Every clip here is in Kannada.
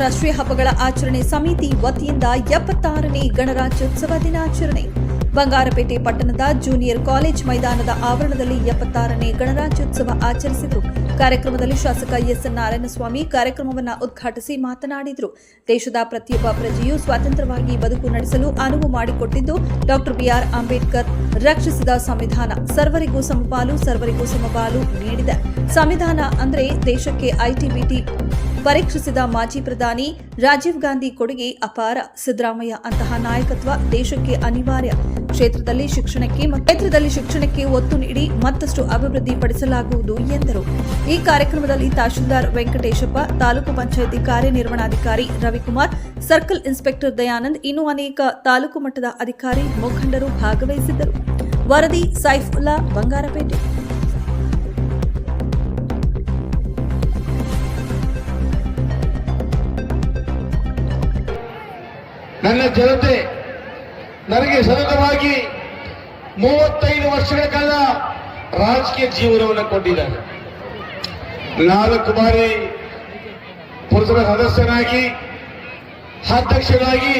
ರಾಷ್ಟ್ರೀಯ ಹಬ್ಬಗಳ ಆಚರಣೆ ಸಮಿತಿ ವತಿಯಿಂದ ಎಪ್ಪತ್ತಾರನೇ ಗಣರಾಜ್ಯೋತ್ಸವ ದಿನಾಚರಣೆ. ಬಂಗಾರಪೇಟೆ ಪಟ್ಟಣದ ಜೂನಿಯರ್ ಕಾಲೇಜ್ ಮೈದಾನದ ಆವರಣದಲ್ಲಿ ಎಪ್ಪತ್ತಾರನೇ ಗಣರಾಜ್ಯೋತ್ಸವ ಆಚರಿಸಿದರು. ಕಾರ್ಯಕ್ರಮದಲ್ಲಿ ಶಾಸಕ ಎಸ್ ನಾರಾಯಣಸ್ವಾಮಿ ಕಾರ್ಯಕ್ರಮವನ್ನು ಉದ್ಘಾಟಿಸಿ ಮಾತನಾಡಿದರು. ದೇಶದ ಪ್ರತಿಯೊಬ್ಬ ಪ್ರಜೆಯು ಸ್ವಾತಂತ್ರ್ಯವಾಗಿ ಬದುಕು ನಡೆಸಲು ಅನುವು ಮಾಡಿಕೊಟ್ಟಿದ್ದು ಡಾಕ್ಟರ್ ಬಿಆರ್ ಅಂಬೇಡ್ಕರ್ ರಕ್ಷಿಸಿದ ಸಂವಿಧಾನ. ಸರ್ವರಿಗೂ ಸಮಪಾಲು ಸರ್ವರಿಗೂ ಸಮಪಾಲು ನೀಡಿದೆ. ಸಂವಿಧಾನ ಅಂದ್ರೆ ದೇಶಕ್ಕೆ ಐಟಿ ಬಿಟಿ ಪರೀಕ್ಷಿಸಿದ ಮಾಜಿ ಪ್ರಧಾನಿ ರಾಜೀವ್ ಗಾಂಧಿ ಕೊಡುಗೆ ಅಪಾರ. ಸಿದ್ದರಾಮಯ್ಯ ಅಂತಹ ನಾಯಕತ್ವ ದೇಶಕ್ಕೆ ಅನಿವಾರ್ಯ. ಕ್ಷೇತ್ರದಲ್ಲಿ ಶಿಕ್ಷಣಕ್ಕೆ ಕ್ಷೇತ್ರದಲ್ಲಿ ಶಿಕ್ಷಣಕ್ಕೆ ಒತ್ತು ನೀಡಿ ಮತ್ತಷ್ಟು ಅಭಿವೃದ್ಧಿ ಪಡಿಸಲಾಗುವುದು ಎಂದರು. ಈ ಕಾರ್ಯಕ್ರಮದಲ್ಲಿ ತಹಶೀಲ್ದಾರ್ ವೆಂಕಟೇಶಪ್ಪ, ತಾಲೂಕು ಪಂಚಾಯಿತಿ ಕಾರ್ಯನಿರ್ವಹಣಾಧಿಕಾರಿ ರವಿಕುಮಾರ್, ಸರ್ಕಲ್ ಇನ್ಸ್ಪೆಕ್ಟರ್ ದಯಾನಂದ್, ಇನ್ನೂ ಅನೇಕ ತಾಲೂಕು ಮಟ್ಟದ ಅಧಿಕಾರಿ ಮುಖಂಡರು ಭಾಗವಹಿಸಿದ್ದರು. ವರದಿ ಸೈಫುಲ್ಲಾ ಬಂಗಾರಪೇಟೆ. ನನ್ನ ಜನತೆ, ನನಗೆ ಸತತವಾಗಿ ಮೂವತ್ತೈದು ವರ್ಷಗಳ ಕಾಲ ರಾಜಕೀಯ ಜೀವನವನ್ನು ಕೊಟ್ಟಿದ್ದಾರೆ. ನಾಲ್ಕು ಬಾರಿ ಪುರುಷರ ಸದಸ್ಯನಾಗಿ ಅಧ್ಯಕ್ಷರಾಗಿ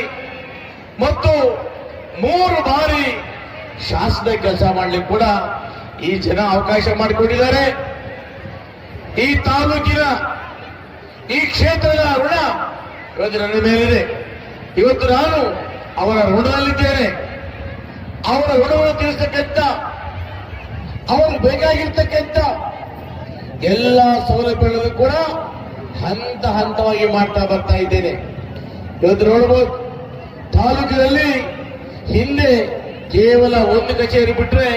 ಮತ್ತು ಮೂರು ಬಾರಿ ಶಾಸನ ಕೆಲಸ ಮಾಡಲಿಕ್ಕೆ ಕೂಡ ಈ ಜನ ಅವಕಾಶ ಮಾಡಿಕೊಟ್ಟಿದ್ದಾರೆ. ಈ ತಾಲೂಕಿನ, ಈ ಕ್ಷೇತ್ರದ ಋಣ ಇವತ್ತು ನನ್ನ ಮೇಲಿದೆ. ಇವತ್ತು ನಾನು ಅವರ ಋಣದಲ್ಲಿದ್ದೇನೆ. ಅವರ ಋಣವನ್ನು ತೀರಿಸತಕ್ಕಂಥ, ಅವರು ಬೇಕಾಗಿರ್ತಕ್ಕಂಥ ಎಲ್ಲ ಸೌಲಭ್ಯಗಳನ್ನು ಕೂಡ ಹಂತ ಹಂತವಾಗಿ ಮಾಡ್ತಾ ಬರ್ತಾ ಇದ್ದೇನೆ. ಇವತ್ತು ನೋಡಬಹುದು ತಾಲೂಕಿನಲ್ಲಿ ಹಿಂದೆ ಕೇವಲ ಒಂದು ಕಚೇರಿ ಬಿಟ್ರೆ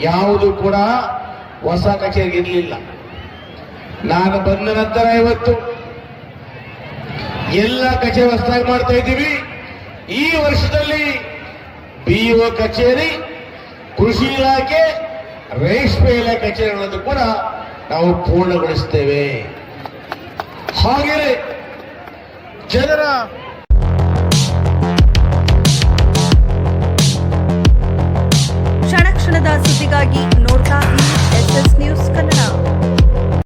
ಯಾವುದು ಕೂಡ ಹೊಸ ಕಚೇರಿ ಇರಲಿಲ್ಲ. ನಾನು ಬಂದ ನಂತರ ಇವತ್ತು ಎಲ್ಲ ಕಚೇರಿ ಹೊಸದಾಗಿ ಮಾಡ್ತಾ ಇದ್ದೀವಿ. ಈ ವರ್ಷದಲ್ಲಿ ಬಿಇಒ ಕಚೇರಿ, ಕೃಷಿ ಇಲಾಖೆ, ರೇಷ್ಮೆ ಇಲಾಖೆ ಕಚೇರಿಗಳನ್ನು ಕೂಡ ನಾವು ಪೂರ್ಣಗೊಳಿಸ್ತೇವೆ. ಹಾಗೆಯೇ ಜನರ ಕ್ಷಣ ಕ್ಷಣದ ಸುದ್ದಿಗಾಗಿ